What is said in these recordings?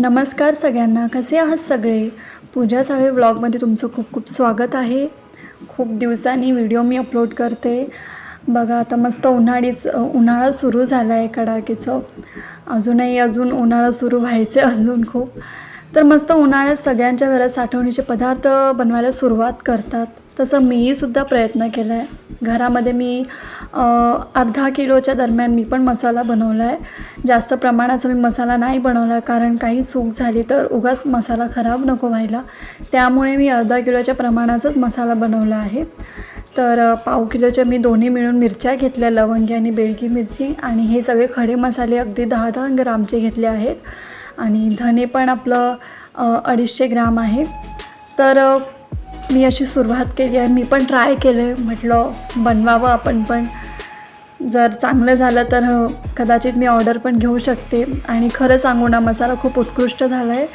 नमस्कार सगळ्यांना कसे आहात सगळे? पूजा साळे व्लॉगमध्ये तुमचं खूप खूप स्वागत आहे. खूप दिवसांनी व्हिडिओ मी अपलोड करते. बघा आता मस्त उन्हाळीच उन्हाळा सुरू झाला आहे कडाकीचं अजूनही अजून उन्हाळा सुरू व्हायचे अजून खूप. तर मस्त उन्हाळ्यात सगळ्यांच्या घरात साठवणीचे पदार्थ बनवायला सुरुवात करतात. तसं मीही सुद्धा प्रयत्न केला आहे. घरामध्ये मी अर्धा किलोच्या दरम्यान मी पण मसाला बनवला आहे. जास्त प्रमाणाचा मी मसाला नाही बनवला आहे कारण काही चूक झाली तर उगाच मसाला खराब नको व्हायला. त्यामुळे मी अर्धा किलोच्या प्रमाणाचाच मसाला बनवला आहे. तर पाव किलोच्या मी दोन्ही मिळून मिरच्या घेतल्या लवंगी आणि बेडगी मिरची आणि हे सगळे खडे मसाले अगदी दहा दहा ग्रामचे घेतले आहेत. आणि धने पण आपलं अडीचशे ग्राम आहे. तर मी अशी सुरुवात केली आहे. मी पण ट्राय केलं. आहे म्हटलं बनवावं आपण पण. जर चांगलं झालं तर कदाचित मी ऑर्डर पण घेऊ शकते. आणि खरं सांगू ना मसाला खूप उत्कृष्ट झाला आहे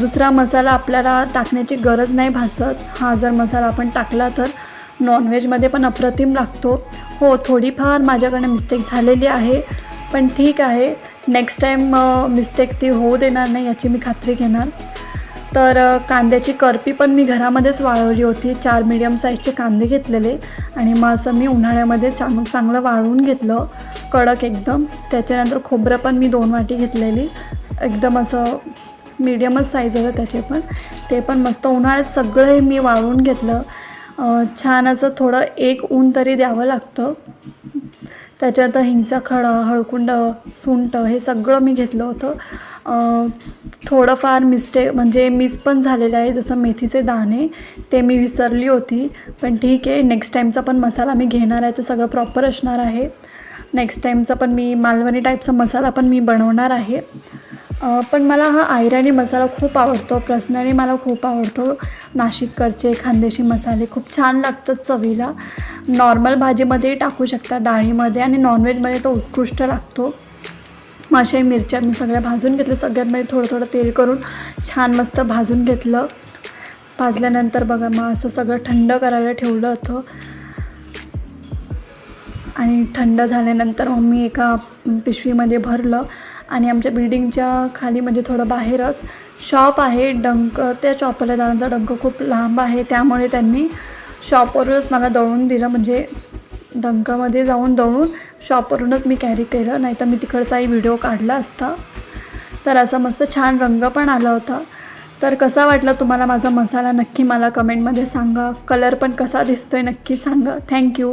दुसरा मसाला आपल्याला टाकण्याची गरज नाही भासत. हा जर मसाला आपण टाकला तर नॉनव्हेजमध्ये पण अप्रतिम लागतो. हो थोडीफार माझ्याकडनं मिस्टेक झालेली आहे. पण ठीक आहे. नेक्स्ट टाईम मिस्टेक ती होऊ देणार नाही याची मी खात्री घेणार. तर कांद्याची करपी पण मी घरामध्येच वाळवली होती. चार मीडियम साईजचे कांदे घेतलेले आणि मग असं मी उन्हाळ्यामध्ये चांग चांगलं वाळवून घेतलं. कडक एकदम. त्याच्यानंतर खोबरं पण मी दोन वाटी घेतलेली. एकदम असं मीडियमच साईज होतं त्याचे पण. ते पण मस्त उन्हाळ्यात सगळं हे मी वाळवून घेतलं. छान असं थोडं एक ऊन तरी द्यावं लागतं. त्याच्यात हिंगचा खडा हळकुंड सुंट हे सगळं मी घेतलं होतं. थोडंफार मिस्टेक म्हणजे मिस पण झालेलं आहे जसं मेथीचे दाणे ते मी विसरली होती. पण ठीक आहे नेक्स्ट टाईमचा पण मसाला मी घेणार आहे तर सगळं प्रॉपर असणार आहे. नेक्स्ट टाईमचा पण मी मालवणी टाईपचा मसाला पण मी बनवणार आहे. पण मला हा आयराणी मसाला खूप आवडतो पर्सनली मला खूप आवडतो. नाशिककडचे खानदेशी मसाले खूप छान लागतात चवीला. नॉर्मल भाजीमध्येही टाकू शकता डाळीमध्ये आणि नॉनव्हेजमध्ये तो उत्कृष्ट लागतो. मग मिरच्या मी सगळ्या भाजून घेतल्या सगळ्यांमध्ये थोडं थोडं तेल करून छान मस्त भाजून घेतलं. भाजल्यानंतर बघा मग असं सगळं थंड करायला ठेवलं होतं. आणि थंड झाल्यानंतर मग मी एका पिशवीमध्ये भरलं. आणि आमच्या बिल्डिंगच्या खाली म्हणजे थोडं बाहेरच शॉप आहे. डंक त्या शॉपवाल्या दादांचा डंक खूप लांब आहे. त्यामुळे त्यांनी शॉपवरूनच मला दळून दिलं. म्हणजे डंकामध्ये जाऊन दळून शॉपवरूनच मी कॅरी केलं. नाही तर मी तिकडचाही व्हिडिओ काढला असता. तर असं मस्त छान रंग पण आला होता. तर कसा वाटला तुम्हाला माझा मसाला? नक्की मला कमेंटमध्ये सांगा. कलर पण कसा दिसतोय नक्की सांगा. थँक्यू